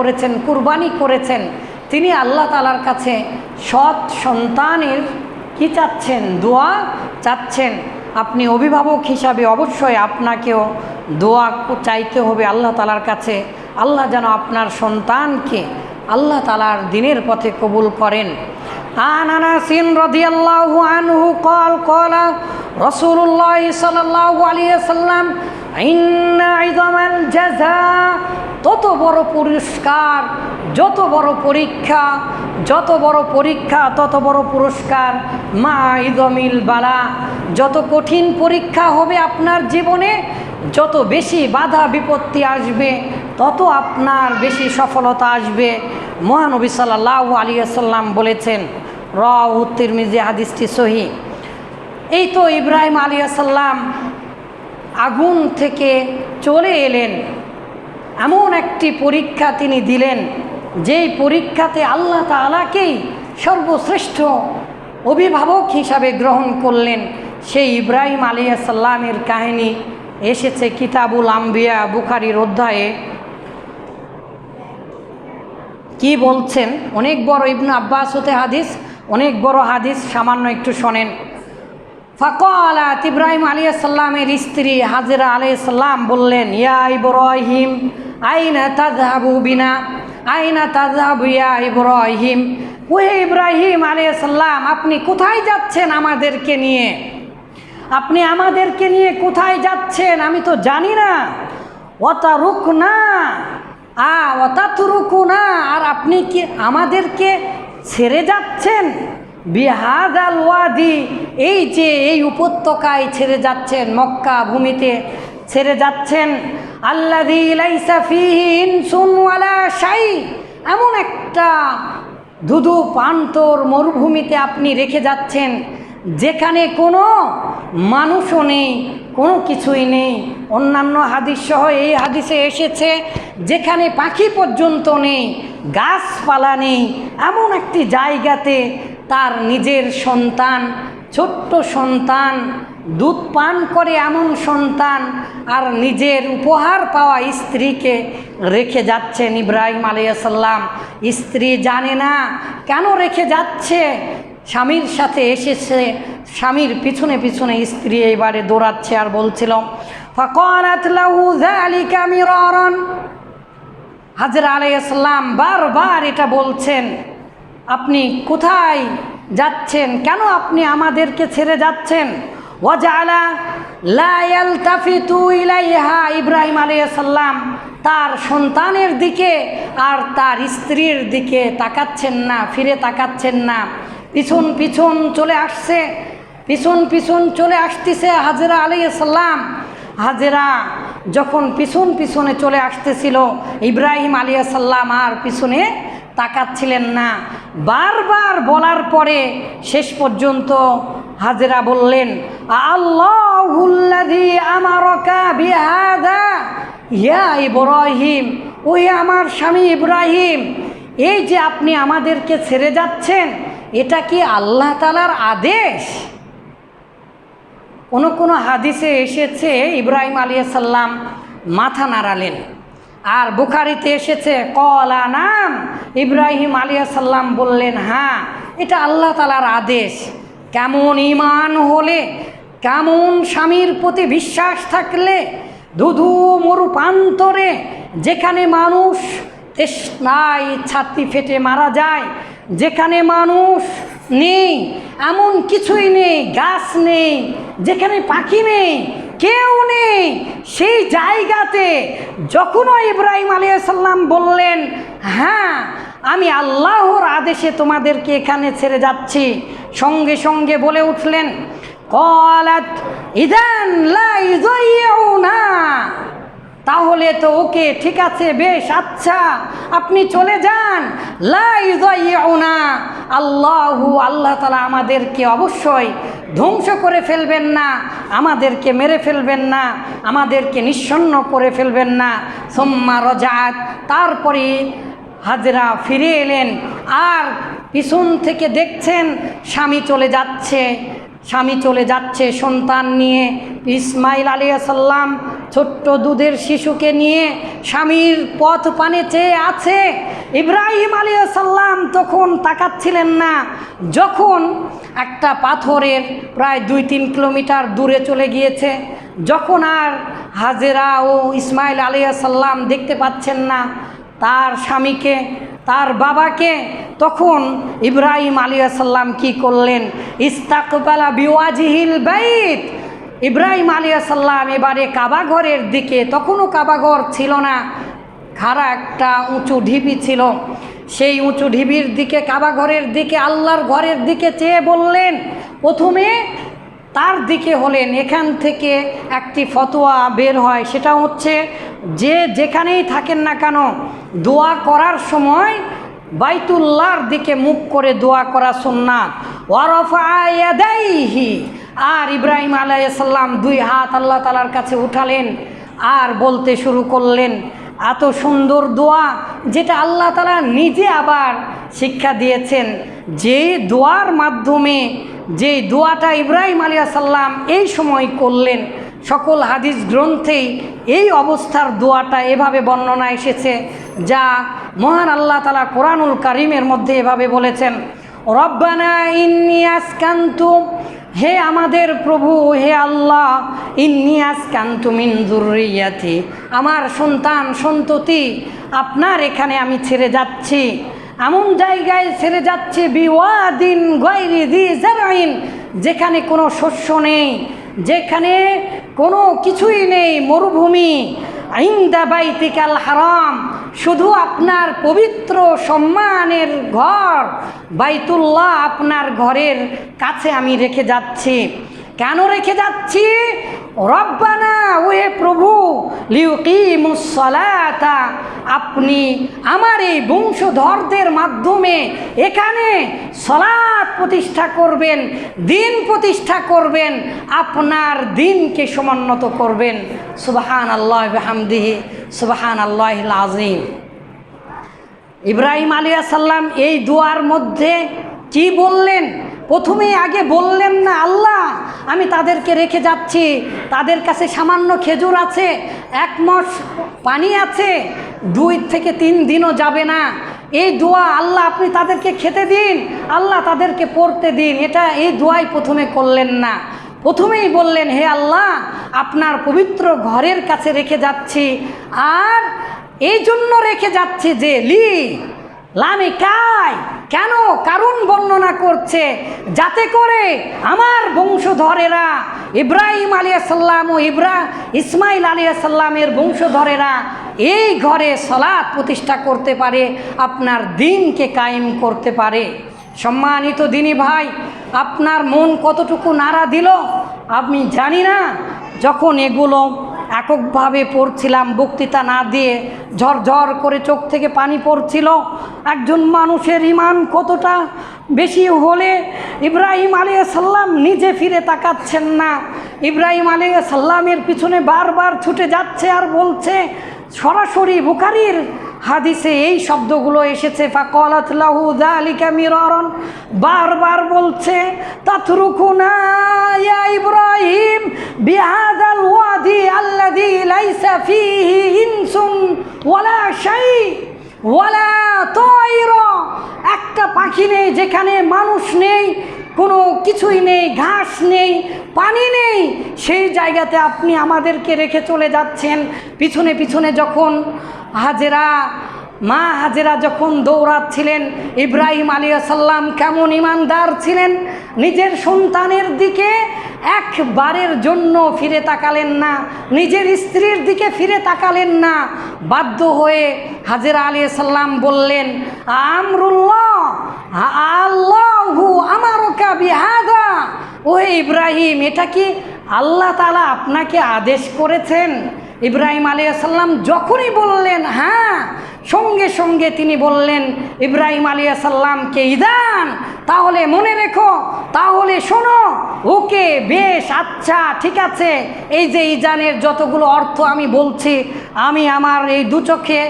করেছেন কুরবানি করেছেন তিনি আল্লাহ তালার কাছে সৎ সন্তানের কি চাচ্ছেন দোয়া চাচ্ছেন আপনি অভিভাবক হিসাবে অবশ্যই আপনাকেও দোয়া চাইতে হবে আল্লাহ তালার কাছে আল্লাহ যেন আপনার সন্তানকে আল্লাহ তালার দিনের পথে কবুল করেন عن انس رضي الله عنه قال قال رسول الله صلى الله عليه وسلم ان عظم الجزاء তত বড় পুরস্কার, যত বড় পরীক্ষা, যত বড় পরীক্ষা, তত বড় পুরস্কার, মা ইদমিল বালা, যত কঠিন পরীক্ষা হবে আপনার জীবনে, যত বেশি বাধা বিপত্তি আসবে, তত আপনার বেশি সফলতা আসবে। মহানবী সাল্লাহ আলিয়াল্লাম বলেছেন র তিরমিজি, হাদিসটি সহি। এই তো ইব্রাহিম আলিয়াল্লাম আগুন থেকে চলে এলেন। এমন একটি পরীক্ষা তিনি দিলেন, যেই পরীক্ষাতে আল্লাহ তালাকেই সর্বশ্রেষ্ঠ অভিভাবক হিসাবে গ্রহণ করলেন। সেই ইব্রাহিম আলিয়াল্লামের কাহিনী এসেছে কিতাবুল আম্বিয়া বুখারির অধ্যায়ে। কি বলছেন? অনেক বড় ইবনু আব্বাস হতে হাদিস, অনেক বড় হাদিস সামান্য একটু শোনেন। ফাকালাত ইব্রাহিম আলিয়াল্লামের স্ত্রী হাজিরা আলাইসাল্লাম বললেন, ইয়া ইব্রাহিম, আইনা তাজহাবু বিনা? আইনা তাজহাবু ইয়া ইব্রাহিম? ওহে ইব্রাহিম আলিয়াল্লাম আপনি কোথায় যাচ্ছেন আমাদেরকে নিয়ে? আপনি আমাদেরকে নিয়ে কোথায় যাচ্ছেন? আমি তো জানি না। ওতা রুক না আ অতাতুরুকু না আর আপনি কি আমাদেরকে ছেড়ে যাচ্ছেন? আল ওয়াদি এই যে এই উপত্যকায় ছেড়ে যাচ্ছেন মক্কা ভূমিতে, ছেড়ে যাচ্ছেন আল্লাদি শাই, এমন একটা ধুধু পান্তর মরুভূমিতে আপনি রেখে যাচ্ছেন, যেখানে কোনো মানুষও নেই, কোনো কিছুই নেই। অন্যান্য হাদিস সহ এই হাদিসে এসেছে, যেখানে পাখি পর্যন্ত নেই, গাছপালা নেই, এমন একটি জায়গাতে তার নিজের সন্তান, ছোট্ট সন্তান, দুধ পান করে এমন সন্তান আর নিজের উপহার পাওয়া স্ত্রীকে রেখে যাচ্ছেন ইব্রাহিম আলাইসাল্লাম স্ত্রী জানে না কেন রেখে যাচ্ছে। স্বামীর সাথে এসেছে, স্বামীর পিছনে পিছনে স্ত্রী এবারে দৌড়াচ্ছে আর বলছিল হাজরা আলাইসাল্লাম বারবার এটা বলছেন। আপনি কোথায় যাচ্ছেন? কেন আপনি আমাদেরকে ছেড়ে যাচ্ছেন? ওয়াজালা তাফিতু ইব্রাহিম আলাইসাল্লাম তার সন্তানের দিকে আর তার স্ত্রীর দিকে তাকাচ্ছেন না, ফিরে তাকাচ্ছেন না। পিছন পিছন চলে আসছে, পিছন পিছন চলে আসতেছে হাজেরা আলাইসাল্লাম হাজেরা যখন পিছন পিছনে চলে আসতেছিল, ইব্রাহিম আলিয়াসাল্লাম আর পিছনে তাকাচ্ছিলেন না। বারবার বলার পরে শেষ পর্যন্ত হাজেরা বললেন আল্লাহুল্লাদি ইব্রাহিম ওই আমার স্বামী ইব্রাহিম, এই যে আপনি আমাদেরকে ছেড়ে যাচ্ছেন, এটা কি আল্লাহ তালার আদেশ? কোনো কোনো হাদিসে এসেছে, ইব্রাহিম আলিয়াসাল্লাম মাথা নাড়ালেন। আর বুখারিতে এসেছে, কলা নাম। ইব্রাহিম আলিয়াসাল্লাম বললেন হ্যাঁ এটা আল্লাহ তালার আদেশ। কেমন ইমান হলে, কেমন স্বামীর প্রতি বিশ্বাস থাকলে, ধুধু মরু প্রান্তরে যেখানে মানুষ তৃষ্ণায় ছাতি ফেটে মারা যায়, যেখানে মানুষ নেই, এমন কিছুই নেই, গাছ নেই, যেখানে পাখি নেই কেউ নেই। সেই জায়গাতে যখনও ইব্রাহিম আলিয়াল্লাম বললেন হ্যাঁ আমি আল্লাহর আদেশে তোমাদেরকে এখানে ছেড়ে যাচ্ছি। সঙ্গে সঙ্গে বলে উঠলেন, কলাত ইদান না তাহলে তো ওকে, ঠিক আছে, বেশ আচ্ছা আপনি চলে যান। না আল্লাহু, আল্লাহ তালা আমাদেরকে অবশ্যই ধ্বংস করে ফেলবেন না, আমাদেরকে মেরে ফেলবেন না, আমাদেরকে নিঃসন্ন করে ফেলবেন না। সোম্মা রজাত তারপরে হাজরা ফিরে এলেন, আর পিছন থেকে দেখছেন স্বামী চলে যাচ্ছে। স্বামী চলে যাচ্ছে সন্তান নিয়ে। ইসমাইল আলিয়াসাল্লাম ছোট্ট দুধের শিশুকে নিয়ে স্বামীর পথ পানে চেয়ে আছে। ইব্রাহিম আলিয়াসাল্লাম তখন তাকাচ্ছিলেন না। যখন একটা পাথরের প্রায় দুই তিন কিলোমিটার দূরে চলে গিয়েছে, যখন আর হাজেরা ও ইসমাইল আলিয়াসাল্লাম দেখতে পাচ্ছেন না, তার স্বামীকে তার বাবাকে তখন ইব্রাহিম আলিয়াসাল্লাম কি করলেন? ইস্তাকবালা বিওয়াজিহিল বাইত। ইব্রাহিম আলিয়াসাল্লাম এবারে কাবাঘরের দিকে, তখনও কাবাঘর ছিল না, খাড়া একটা উঁচু ঢিপি ছিল। সেই উঁচু ঢিবির দিকে কাবাঘরের দিকে, আল্লাহর ঘরের দিকে চেয়ে বললেন, প্রথমে তার দিকে হলেন, এখান থেকে একটি ফতোয়া বের হয়, সেটা হচ্ছে যে যেখানেই থাকেন না কেন, দোয়া করার সময় বাইতুল্লাহর দিকে মুখ করে দোয়া করা সুন্নাত। ওয়ারফায়াদাইহি আর ইব্রাহিম আলাইসাল্লাম দুই হাত আল্লাহ তালার কাছে উঠালেন আর বলতে শুরু করলেন, এত সুন্দর দোয়া যেটা আল্লাহ তালা নিজে আবার শিক্ষা দিয়েছেন। যে দোয়ার মাধ্যমে, যে দোয়াটা ইব্রাহিম আলিয়া সাল্লাম এই সময় করলেন সকল হাদিস গ্রন্থেই এই অবস্থার দোয়াটা এভাবে বর্ণনা এসেছে, যা মহান আল্লাহ তালা কোরআনুল কারিমের মধ্যে এভাবে বলেছেন, রব্বানা ইন্নি আসকান্তু হে আমাদের প্রভু, হে আল্লাহ, ইন্নি আসকান্তু মিন জুরিয়াতি আমার সন্তান সন্ততি, আপনার এখানে আমি ছেড়ে যাচ্ছি, এমন জায়গায় ছেড়ে যাচ্ছে, বিওয়াদিন গৈরি দি জারাইন যেখানে কোনো শস্য নেই যেখানে কোনো কিছুই নেই মরুভূমি। আইন্দা বাইতিকাল হারাম। শুধু আপনার পবিত্র সম্মানের ঘর। বাইতুল্লাহ আপনার ঘরের কাছে আমি রেখে যাচ্ছি। কেন রেখে যাচ্ছি? রব্বানা ওহে প্রভু লিউকিমুসলাতা আপনি আমার এই বংশধরদের মাধ্যমে এখানে সলাৎ প্রতিষ্ঠা করবেন, দিন প্রতিষ্ঠা করবেন, আপনার দিনকে সমুন্নত করবেন। সুবাহান আল্লাহ হামদিহি সুবাহান আল্লাহ আজিম ইব্রাহিম আলিয়া সাল্লাম এই দোয়ার মধ্যে কি বললেন? প্রথমে আগে বললেন না, আল্লাহ, আমি তাদেরকে রেখে যাচ্ছি। তাদের কাছে সামান্য খেজুর আছে, এক মাস পানি আছে, দুই থেকে তিন দিনও যাবে না। এই দোয়া আল্লাহ, আপনি তাদেরকে খেতে দিন, আল্লাহ তাদেরকে পড়তে দিন। এটা এই দোয়াই প্রথমে করলেন না। প্রথমেই বললেন, হে আল্লাহ, আপনার পবিত্র ঘরের কাছে রেখে যাচ্ছি। আর এই জন্য রেখে যাচ্ছি যে, লি লামে কায় কেন কারণ বর্ণনা করছে? যাতে করে আমার বংশধরেরা ইব্রাহিম আলিয়া সাল্লাম ও ইব্রা ইসমাইল আলিয়া সাল্লামের বংশধরেরা এই ঘরে সলাৎ প্রতিষ্ঠা করতে পারে, আপনার দিনকে কায়েম করতে পারে। সম্মানিত দিনী ভাই, আপনার মন কতটুকু নাড়া দিল? আমি জানি না। যখন এগুলো এককভাবে পড়ছিলাম, বক্তৃতা না দিয়ে ঝরঝর করে চোখ থেকে পানি পড়ছিল। একজন মানুষের ইমান কতটা বেশি হলে ইব্রাহিম আলিয়া সাল্লাম নিজে ফিরে তাকাচ্ছেন না। ইব্রাহিম আলিয়া সাল্লামের পিছনে বারবার ছুটে যাচ্ছে আর বলছে, সরাসরি বুখারির হাদিসে এই শব্দগুলো এসেছে লাহু বারবার বলছে, তাতরুকুনা ইব্রাহিম ওয়াদি আল্লাযী লাইসা ফীহি ইনসুন ওয়ালা শাই ওয়ালা তায়রা একটা পাখি নেই যেখানে মানুষ নেই, কোনো কিছুই নেই, ঘাস নেই, পানি নেই। সেই জায়গাতে আপনি আমাদেরকে রেখে চলে যাচ্ছেন। পিছনে পিছনে যখন হাজেরা, মা হাজেরা যখন দৌড়াচ্ছিলেন, ইব্রাহিম আলিয়া সাল্লাম কেমন ইমানদার ছিলেন? নিজের সন্তানের দিকে একবারের জন্য ফিরে তাকালেন না। নিজের স্ত্রীর দিকে ফিরে তাকালেন না। বাধ্য হয়ে হাজেরা আলী সাল্লাম বললেন, আমরুল্লাহ আল্লাহু আমারকা বিহাদা। ও ইব্রাহিম, এটা কি আল্লাহ তালা আপনাকে আদেশ করেছেন? ইব্রাহিম আলিয়াসাল্লাম যখনই বললেন হ্যাঁ সঙ্গে সঙ্গে তিনি বললেন, ইব্রাহিম আলিয়াসাল্লামকে ইদান, তাহলে মনে রেখো, তাহলে শোনো, ওকে বেশ আচ্ছা ঠিক আছে, এই যে ইজানের যতগুলো অর্থ আমি বলছি, আমি আমার এই দু চোখে,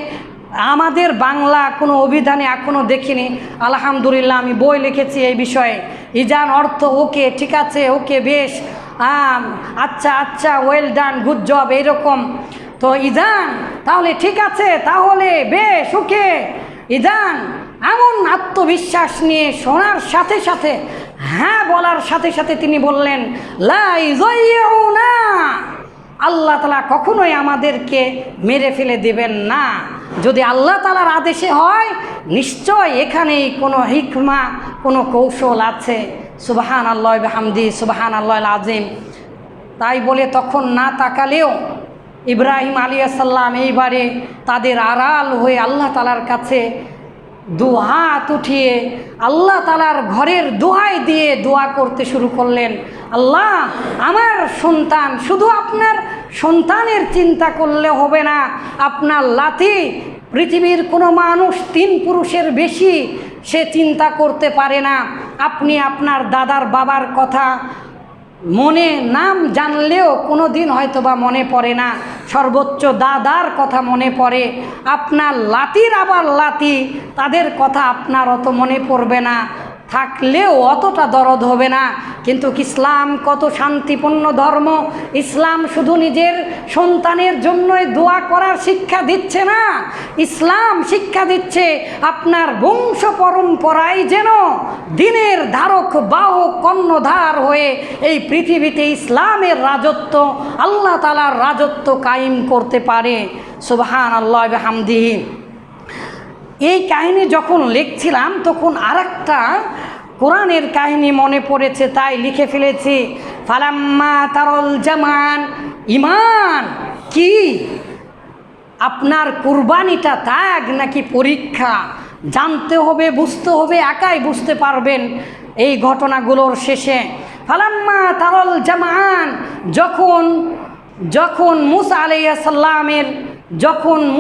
আমাদের বাংলা কোনো অভিধানে এখনও দেখিনি, আলহামদুলিল্লাহ আমি বই লিখেছি এই বিষয়ে ইজান অর্থ ওকে, ঠিক আছে, ওকে বেশ আচ্ছা আচ্ছা ওয়েল ডান গুড জব এইরকম তো ইজান, তাহলে ঠিক আছে, তাহলে বেশ, ওকে। ইজান, এমন আত্মবিশ্বাস নিয়ে শোনার সাথে সাথে হ্যাঁ বলার সাথে সাথে তিনি বললেন লাই না আল্লাহ তালা কখনোই আমাদেরকে মেরে ফেলে দেবেন না। যদি আল্লাহ তালার আদেশে হয়, নিশ্চয় এখানেই কোনো হিকমা, কোনো কৌশল আছে। সুবাহান আল্লাহ হামদি সুবাহান আল্লাহ আজিম তাই বলে তখন না তাকালেও ইব্রাহিম আলী আসাল্লাম এইবারে তাদের আড়াল হয়ে আল্লাহ তালার কাছে দুহাত উঠিয়ে আল্লাহ তালার ঘরের দোহাই দিয়ে দোয়া করতে শুরু করলেন। আল্লাহ, আমার সন্তান, শুধু আপনার সন্তানের চিন্তা করলে হবে না। আপনার লাথি পৃথিবীর কোনো মানুষ তিন পুরুষের বেশি সে চিন্তা করতে পারে না। আপনি আপনার দাদার বাবার কথা মনে নাম জানলেও কোনো দিন হয়তো বা মনে পড়ে না। সর্বোচ্চ দাদার কথা মনে পড়ে। আপনার লাতির আবার লাতি, তাদের কথা আপনার অত মনে পড়বে না। থাকলেও অতটা দরদ হবে না। কিন্তু ইসলাম কত শান্তিপূর্ণ ধর্ম। ইসলাম শুধু নিজের সন্তানের জন্যই দোয়া করার শিক্ষা দিচ্ছে না। ইসলাম শিক্ষা দিচ্ছে আপনার বংশ পরম্পরায় যেন দিনের ধারক, বাহক, কর্ণধার হয়ে এই পৃথিবীতে ইসলামের রাজত্ব, আল্লাহ তালার রাজত্ব কায়েম করতে পারে। সুবাহান আল্লাহ হামদিহীন এই কাহিনী যখন লিখছিলাম, তখন আরেকটা কোরআনের কাহিনী মনে পড়েছে, তাই লিখে ফেলেছি। ফালাম্মা তারল জামান। ইমান কি? আপনার কুরবানিটা ত্যাগ নাকি পরীক্ষা? জানতে হবে, বুঝতে হবে, একাই বুঝতে পারবেন এই ঘটনাগুলোর শেষে। ফালাম্মা তারল জামান, যখন যখন মুসা আলাইসাল্লামের যখন মুসা